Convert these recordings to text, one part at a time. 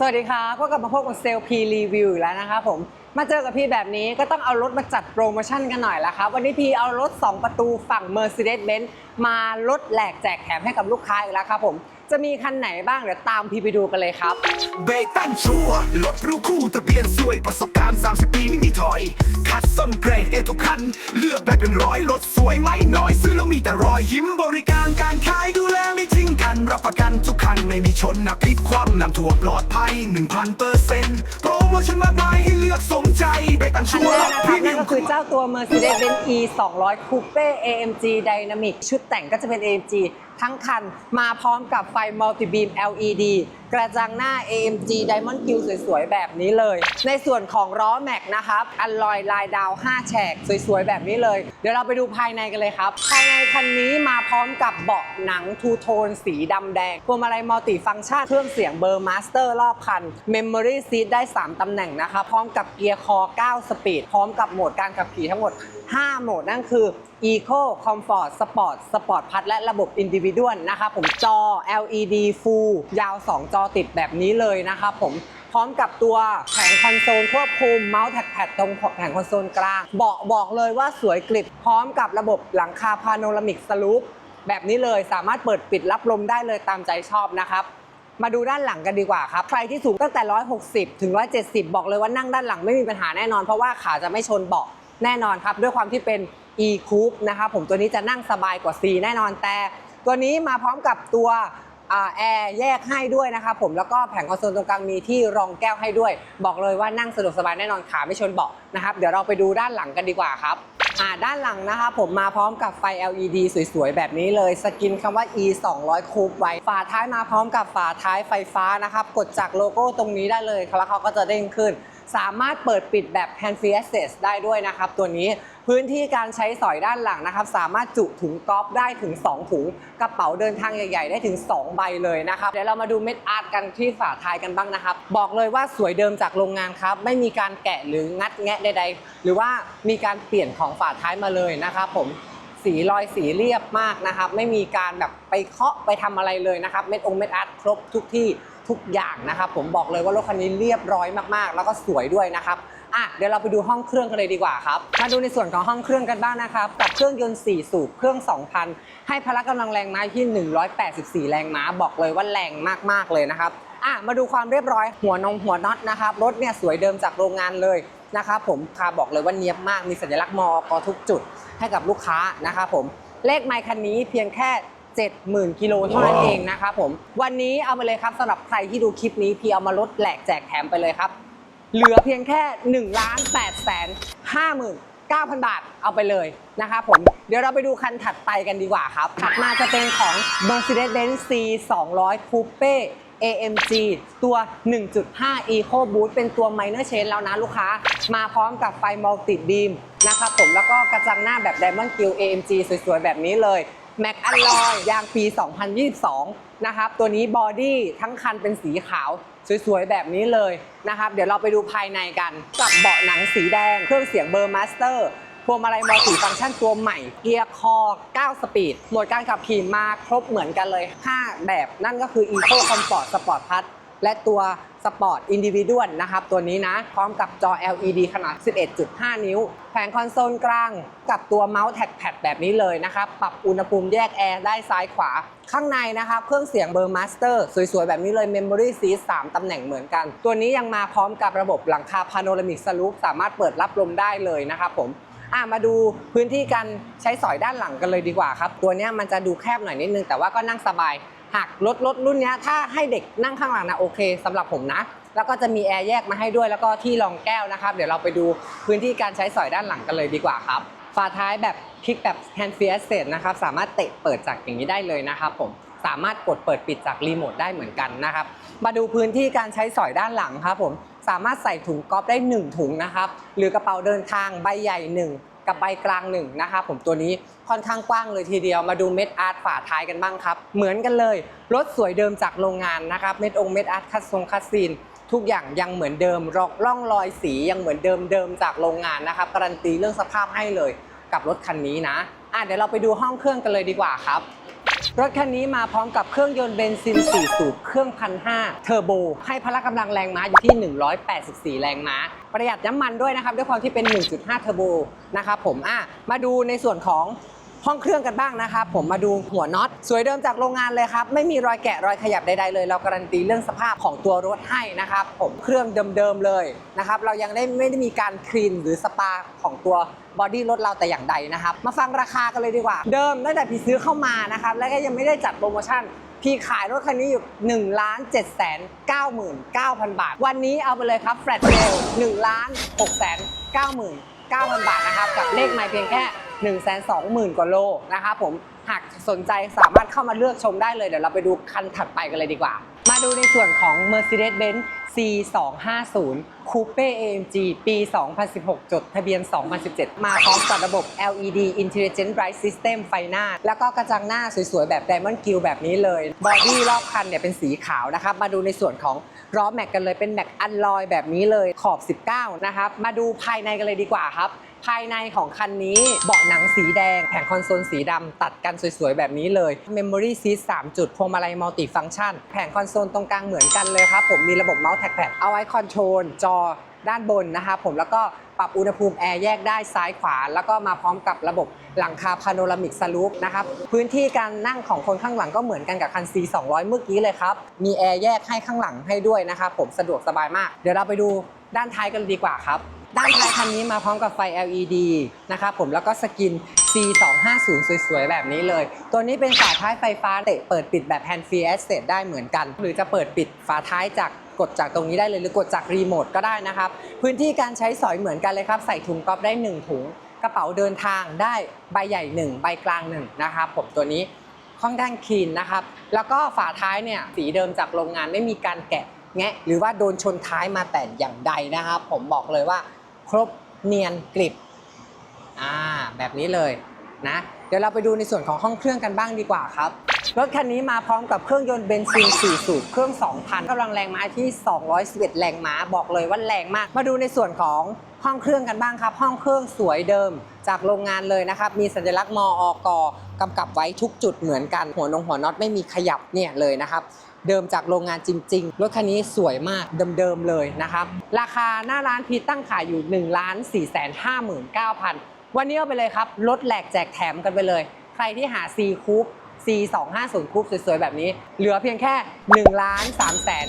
สวัสดีค่ะก็กลับมาพบกับเซลพีรีวิวอีกแล้วนะครับผม มาเจอกับพี่แบบนี้ก็ต้องเอารถมาจัดโปรโมชั่นกันหน่อยละครับ วันนี้พี่เอารถ 2 ประตูฝั่ง Mercedes-Benz มาลดแหลกแจกแถมให้กับลูกค้าอีกแล้วครับผม จะมีคันไหนบ้างเดี๋ยวตามพี่ไปดูกันเลยครับ เบตันชัวร์รถรู้คู่ทะเบียนสวยประสบการณ์ 30 ปีไม่มีถอย คัดส้นเกรดเอทุกคัน เลือกได้เป็นร้อยรถสวยไม่น้อย ซื้อแล้วมีแต่รอยยิ้มบริการการขายดูแลไม่ทิ้งกัน รับประกันทุกคันไม่มีชนนักพลิกคว่ำนำถั่วปลอดภัย 1,000เปอร์เซ็นต์โปรโมชั่นมากมายให้เลือกสมใจเบตันคันชัวแรร์กนะคพรับรีเมีนั่ยนมก็คือเจ้าตัว Mercedes-Benz E 200 Coupe AMG Dynamic ชุดแต่งก็จะเป็น AMG ทั้งคันมาพร้อมกับไฟ Multi Beam LED กระจังหน้า AMG Diamond Grille สวยๆ แบบนี้เลย ในส่วนของล้อแม็กนะครับอัลลอยลายดาว 5 แฉกสวยๆ แบบนี้เลย เดี๋ยวเราไปดูภายในกันเลยครับ ภายในคันนี้มาพร้อมกับเบาะหนังทูโทนสีดำแดงพวงมาลัยมัลติฟังก์ชันเครื่องเสียงเบอร์มาสเตอร์รอบคัน Memory Seat ได้ 3ตำแหน่งนะคะ พร้อมกับเกียร์คอ 9 สปีด พร้อมกับโหมดการขับขี่ทั้งหมด 5 โหมดนั่นคือ Eco Comfort Sport Sport พัดและระบบ Individual นะคะผมจอ LED Full ยาว 2 จอติดแบบนี้เลยนะครับผมพร้อมกับตัวแผงคอนโซลควบคุมเมาส์แท็กแพดตรงแผงคอนโซลกลางเบาะบอกเลยว่าสวยกริบพร้อมกับระบบหลังคาพาโนรามิกสลูปแบบนี้เลยสามารถเปิดปิดรับลมได้เลยตามใจชอบนะครับ มาดูด้านหลังกันดีกว่าครับ ใครที่สูงตั้งแต่ 160 ถึง 170 บอกเลยว่านั่งด้านหลังไม่มีปัญหาแน่นอน เพราะว่าขาจะไม่ชนเบาะแน่นอนครับ ด้วยความที่เป็น e coupe นะครับผมตัวนี้จะนั่งสบายกว่า C แน่นอนแต่ ตัวนี้มาพร้อมกับตัวแอร์แยกให้ด้วยนะครับผมแล้วก็แผงคอนโซลตรงกลางมีที่รองแก้วให้ด้วย บอกเลยว่านั่งสะดวกสบายแน่นอนขาไม่ชนเบาะนะครับเดี๋ยวเราไปดูด้านหลังกันดีกว่าครับด้านหลังนะครับผมมาพร้อมกับไฟ LED สวยๆ แบบนี้เลย สกินคำว่า e 200คูปไว้ ฝาท้ายมาพร้อมกับฝาท้ายไฟฟ้านะครับ กดจากโลโก้ตรงนี้ได้เลยแล้วเขาก็จะเด้งขึ้น สามารถเปิดปิดแบบ hand free access ได้ด้วยนะครับตัวนี้พื้นที่การใช้สอยด้านหลังนะครับ สามารถจุถุงกอล์ฟได้ถึง 2 ถุง กระเป๋าเดินทางใหญ่ ๆ ได้ถึง 2 ใบเลยนะครับ เดี๋ยวเรามาดูเม็ดอาร์ตกันที่ฝาท้ายกันบ้างนะครับ บอกเลยว่าสวยเดิมจากโรงงานครับ ไม่มีการแกะหรืองัดแงะใด ๆ หรือว่ามีการเปลี่ยนของฝาท้ายมาเลยนะครับผมสีรอยสีเรียบมากนะครับ ไม่มีการแบบไปเคาะไปทำอะไรเลยนะครับ เม็ดองเม็ดอาร์ตครบทุกที่ ทุกอย่างนะครับผมบอกเลยว่ารถคันนี้เรียบร้อยมากๆ แล้วก็สวยด้วยนะครับอะเดี๋ยวเราไปดูห้องเครื่องกันเลยดีกว่าครับมาดูในส่วนของห้องเครื่องกันบ้างนะครับกับเครื่องยนต์ 4 สูบเครื่อง 2,000 ให้พละกำลังแรงม้าที่ 184 แรงม้าบอกเลยว่าแรงมากๆเลยนะครับอะมาดูความเรียบร้อยหัวนงหัวน็อตนะครับรถเนี่ยสวยเดิมจากโรงงานเลยนะครับผมคาบอกเลยว่าเนียบมากมีสัญลักษณ์มอกทุกจุดให้กับลูกค้านะครับผมเลขไมค์คันนี้เพียงแค่ 70,000 กิโลเท่านั้นเองนะครับผม วันนี้เอามาเลยครับสำหรับใครที่ดูคลิปนี้พี่เอามาลดแหลกแจกแถมไปเลยครับ เหลือเพียงแค่1ล้าน8แสน59,000 บาทเอาไปเลยนะครับผม เดี๋ยวเราไปดูคันถัดไปกันดีกว่าครับ ถัดมาจะเป็นของ Mercedes-Benz C 200 Coupe AMG ตัว 1.5 Eco Boost เป็นตัว Minor Change แล้วนะลูกค้า มาพร้อมกับไฟ Multi Beam นะครับผมแล้วก็กระจังหน้าแบบ Diamond Grille AMG สวยๆ แบบนี้เลย แมคอัลลอยางปี 2022 นะครับ ตัวนี้บอดี้ทั้งคันเป็นสีขาว สวยๆ แบบนี้เลยนะครับ เดี๋ยวเราไปดูภายในกันกับเบาะหนังสีแดง เครื่องเสียงเบอร์มาสเตอร์พวงมาลัยมัลติฟังก์ชันตัวใหม่ เกียร์คอ 9 สปีด โหมดการขับขี่มาครบเหมือนกันเลย 5 แบบ นั่นก็คือ Eco Comfort Sport Plus และตัว Sport Individual นะครับตัวนี้นะ พร้อมกับจอ LED ขนาด 11.5 นิ้ว แผงคอนโซลกลางกับตัวเมาส์แท็กแพดแบบนี้เลยนะครับ ปรับอุณหภูมิแยกแอร์ได้ซ้ายขวา ข้างในนะครับ เครื่องเสียงเบอร์มาสเตอร์สวยๆ แบบนี้เลย Memory Seat 3ตำแหน่งเหมือนกัน ตัวนี้ยังมาพร้อมกับระบบหลังคาพาโนรามิกสลูปสามารถเปิดรับลมได้เลยนะครับผมอะมาดูพื้นที่การใช้สอยด้านหลังกันเลยดีกว่าครับ ตัวนี้มันจะดูแคบหน่อยนิดนึงแต่ว่าก็นั่งสบาย หากรถรถรุ่นนี้ถ้าให้เด็กนั่งข้างหลังนะโอเคสำหรับผมนะ แล้วก็จะมีแอร์แยกมาให้ด้วย แล้วก็ที่รองแก้วนะครับ เดี๋ยวเราไปดูพื้นที่การใช้สอยด้านหลังกันเลยดีกว่าครับฝาท้ายแบบคลิกแบบ hand free access นะครับสามารถเตะเปิดจากอย่างนี้ได้เลยนะครับผมสามารถกดเปิดปิดจากรีโมทได้เหมือนกันนะครับ มาดูพื้นที่การใช้สอยด้านหลังครับผมสามารถใส่ถุงก๊อฟได้ 1 ถุงนะครับ หรือกระเป๋าเดินทางใบใหญ่ 1 กับใบกลางหนึ่งนะคะผมตัวนี้ค่อนข้างกว้างเลยทีเดียวมาดูเม็ดอาร์ตฝาท้ายกันบ้างครับ เหมือนกันเลยรถสวยเดิมจากโรงงานนะครับเม็ดองเม็ดอาร์ตคัสทรงคัสซีนทุกอย่างยังเหมือนเดิมรอกร่องรอยสียังเหมือนเดิมเดิมจากโรงงานนะครับการันตีเรื่องสภาพให้เลยกับรถคันนี้นะอะเดี๋ยวเราไปดูห้องเครื่องกันเลยดีกว่าครับ รถคันนี้มาพร้อมกับเครื่องยนต์เบนซิน 4 สูบเครื่องพันห้าเทอร์โบ ให้พละกำลังแรงม้าอยู่ที่ 184 แรงม้า ประหยัดน้ำมันด้วยนะครับ ด้วยความที่เป็น 1.5 เทอร์โบนะครับผมอะมาดูในส่วนของ ห้องเครื่องกันบ้างนะครับผมมาดูหัวน็อตสวยเดิมจากโรงงานเลยครับไม่มีรอยแกะรอยขยับใดๆเลย เราการันตีเรื่องสภาพของตัวรถให้นะครับผมเครื่องเดิมๆเลยนะครับเรายังได้ไม่ได้มีการคลีนหรือสปาของตัวบอดี้รถเราแต่อย่างใดนะครับ มาฟังราคากันเลยดีกว่า เดิมตั้งแต่พี่ซื้อเข้ามานะครับแล้วก็ยังไม่ได้จัดโปรโมชั่นพี่ขายรถคันนี้อยู่1ล้าน7 9 9 0 0 0 บาท วันนี้เอาไปเลยครับแฟลตเซล1ล้าน6 9 9 0 0 0 บาทนะครับกับเลขไมเพียงแค่ 1 2 0 0 0 0 กว่าโลนะครับผมหากสนใจสามารถเข้ามาเลือกชมได้เลยเดี๋ยวเราไปดูคันถัดไปกันเลยดีกว่า มาดูในส่วนของ Mercedes-Benz C250 Coupe AMG ปี 2016 จดทะเบียน 2017 มาพร้อมกับระบบ LED Intelligent Bright System ไฟหน้า แล้วก็กระจังหน้าสวยๆ แบบ Diamond Grille แบบนี้เลย บอดี้รอบคันเนี่ยเป็นสีขาวนะครับ มาดูในส่วนของล้อแม็กกันเลยเป็นแม็กอันลอยแบบนี้เลยขอบ 19 นะครับ มาดูภายในกันเลยดีกว่าครับ ภายในของคันนี้เบาะหนังสีแดง แผงคอนโซลสีดำตัดกันสวยๆ แบบนี้เลย Memory Seat 3 จุดพวงมาลัยมัลติฟังชันแผงคอนโซลตรงกลางเหมือนกันเลยครับผมมีระบบเมาส์แท็กแพดเอาไว้คอนโทรลจอด้านบนนะครับผมแล้วก็ปรับอุณหภูมิแอร์แยกได้ซ้ายขวา แล้วก็มาพร้อมกับระบบหลังคาพาโนรามิกสลูปนะครับพื้นที่การนั่งของคนข้างหลังก็เหมือนกันกับคัน C 200เมื่อกี้เลยครับ มีแอร์แยกให้ข้างหลังให้ด้วยนะครับผมสะดวกสบายมาก เดี๋ยวเราไปดูด้านท้ายกันดีกว่าครับ ด้านท้ายคันนี้มาพร้อมกับไฟ LED นะครับผมแล้วก็สกิน C250 สวยๆ แบบนี้เลย ตัวนี้เป็นฝาท้ายไฟฟ้าเตะเปิดปิดแบบ hand free access ได้เหมือนกัน หรือจะเปิดปิดฝาท้ายจากกดจากตรงนี้ได้เลยหรือกดจากรีโมทก็ได้นะครับ พื้นที่การใช้สอยเหมือนกันเลยครับ ใส่ถุงก๊อฟได้ 1 ถุง กระเป๋าเดินทางได้ใบใหญ่ 1 ใบกลาง 1 นะครับผมตัวนี้ค่อนข้างคลีนนะครับ แล้วก็ฝาท้ายเนี่ยสีเดิมจากโรงงานไม่มีการแกะแงะหรือว่าโดนชนท้ายมาแต่อย่างใดนะครับ ผมบอกเลยว่า ครบเนียนกริบอ่าแบบนี้เลยนะเดี๋ยวเราไปดูในส่วนของห้องเครื่องกันบ้างดีกว่าครับ รถคันนี้มาพร้อมกับเครื่องยนต์เบนซิน 4 สูบเครื่อง 2,000กำลังแรงม้าที่ 211 แรงม้าบอกเลยว่าแรงมาก มาดูในส่วนของห้องเครื่องกันบ้างครับ ห้องเครื่องสวยเดิมจากโรงงานเลยนะครับ มีสัญลักษณ์มออกกำกับไว้ทุกจุดเหมือนกัน หัวนงหัวน็อตไม่มีขยับเนี่ยเลยนะครับ เดิมจากโรงงานจริง ๆ รถคันนี้สวยมากเดิมๆเลยนะครับ ราคาหน้าร้านพีตั้งขายอยู่1 4 5 9 0 0 0วันนี้เอาไปเลยครับลดแหลกแจกแถมกันไปเลย ใครที่หา C คูป C 2 5 0คูปสวยๆ แบบนี้ เหลือเพียงแค่1ล้าน3แสน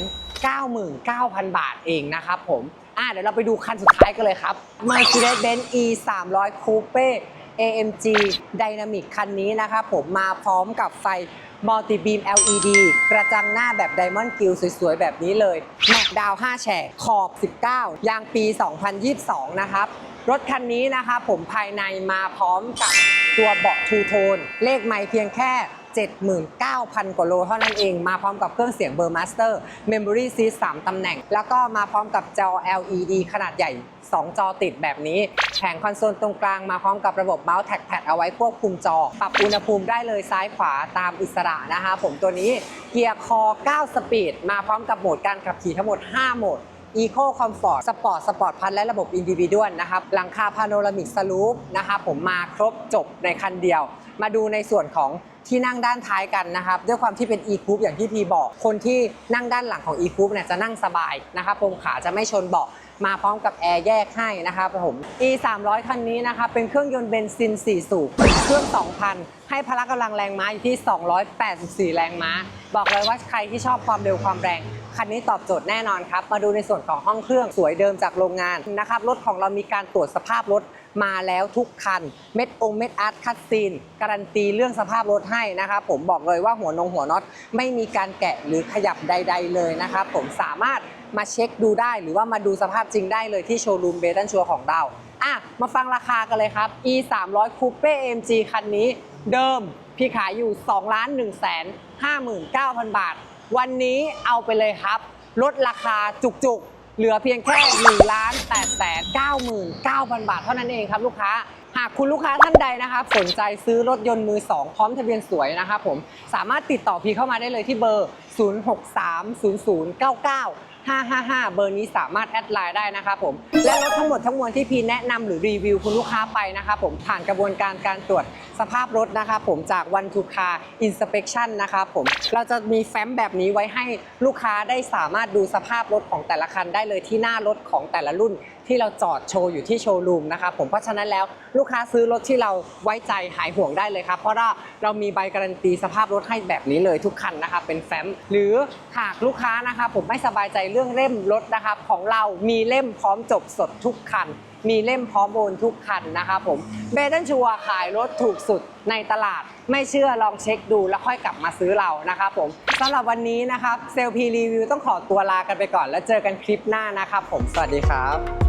99,000บาทเองนะครับผมอะเดี๋ยวเราไปดูคันสุดท้ายกันเลยครับ Mercedes-Benz E 300 Coupe AMG Dynamic คันนี้นะครับผมมาพร้อมกับไฟ มัลติบีม LED กระจังหน้าแบบไดมอนด์กิลสวยๆ แบบนี้เลยแม็กดาว 5 แฉกขอบ 19 ยางปี 2022 นะครับ รถคันนี้นะคะผมภายในมาพร้อมกับตัวเบาะทูโทน เลขไม่เพียงแค่ 79,000 กว่าโลเท่านั้นเอง มาพร้อมกับเครื่องเสียงเบอร์มาสเตอร์ Memory Seat 3ตำแหน่ง แล้วก็มาพร้อมกับจอ LED ขนาดใหญ่ 2 จอติดแบบนี้แผงคอนโซลตรงกลางมาพร้อมกับระบบเมาส์แท็กแพดเอาไว้ควบคุมจอ ปรับอุณหภูมิได้เลยซ้ายขวาตามอิสระนะคะผมตัวนี้เกียร์คอ 9 สปีด มาพร้อมกับโหมดการขับขี่ทั้งหมด 5 โหมด Eco Comfort Sport Sport พันและระบบ Individual นะครับหลังคาพาโนรามิกสลูปนะคะผมมาครบจบในคันเดียว มาดูในส่วนของที่นั่งด้านท้ายกันนะครับด้วยความที่เป็น e c o u p อย่างที่พีบอก คนที่นั่งด้านหลังของ e c o u p เนี่ยจะนั่งสบายนะครับผมขาจะไม่ชนเบาะมาพร้อมกับแอร์แยกให้นะครับผม e 3 0 0คันนี้นะครับเป็นเครื่องยนต์เบนซิน 4 สูบเครื่อง 2,000 ให้พละกำลังแรงม้าอยู่ที่ 284 แรงม้า บอกเลยว่าใครที่ชอบความเร็วความแรง คันนี้ตอบโจทย์แน่นอนครับ มาดูในส่วนของห้องเครื่องสวยเดิมจากโรงงานนะครับรถของเรามีการตรวจสภาพรถ มาแล้วทุกคัน เม็ดองเม็ดอาร์ตคัตซีน การันตีเรื่องสภาพรถให้นะครับผมบอกเลยว่าหัวนงหัวน็อตไม่มีการแกะหรือขยับใด ๆ เลยนะครับผมสามารถมาเช็คดูได้หรือว่ามาดูสภาพจริงได้เลยที่โชว์รูมเบตันชัวของเราอะมาฟังราคากันเลยครับ e 3 0 0 Coupe AMG คันนี้ เดิมพี่ขายอยู่2ล้าน1แสน59,000 บาท วันนี้เอาไปเลยครับ ลดราคาจุกๆ เหลือเพียงแค่1ล้าน8แสน99,000 บาทเท่านั้นเองครับลูกค้า หากคุณลูกค้าท่านใดนะครับสนใจซื้อรถยนต์มือ 2 พร้อมทะเบียนสวยนะครับผมสามารถติดต่อพีเข้ามาได้เลยที่เบอร์ 0630099 555 เบอร์นี้สามารถแอดไลน์ได้นะครับผม และรถทั้งหมดทั้งมวลที่พีแนะนำหรือรีวิวคุณลูกค้าไปนะครับผมผ่านกระบวนการการตรวจสภาพรถนะครับผมจากวันทูคาอินสเปกชันนะครับผมเราจะมีแฟ้มแบบนี้ไว้ให้ลูกค้าได้สามารถดูสภาพรถของแต่ละคันได้เลยที่หน้ารถของแต่ละรุ่น ที่เราจอดโชว์อยู่ที่โชว์รูมนะครับผมเพราะฉะนั้นแล้วลูกค้าซื้อรถที่เราไว้ใจหายห่วงได้เลยครับ เพราะว่าเรามีใบการันตีสภาพรถให้แบบนี้เลยทุกคันนะครับเป็นแฟ้มหรือหากลูกค้านะครับผมไม่สบายใจเรื่องเล่มรถนะครับของเรามีเล่มพร้อมจบสดทุกคันมีเล่มพร้อมโอนทุกคันนะครับผมเบเดนชัวขายรถถูกสุดในตลาด ไม่เชื่อลองเช็คดูแล้วค่อยกลับมาซื้อเรานะครับผมสำหรับวันนี้นะครับเซลพีรีวิวต้องขอตัวลากันไปก่อน แล้วเจอกันคลิปหน้านะครับผมสวัสดีครับ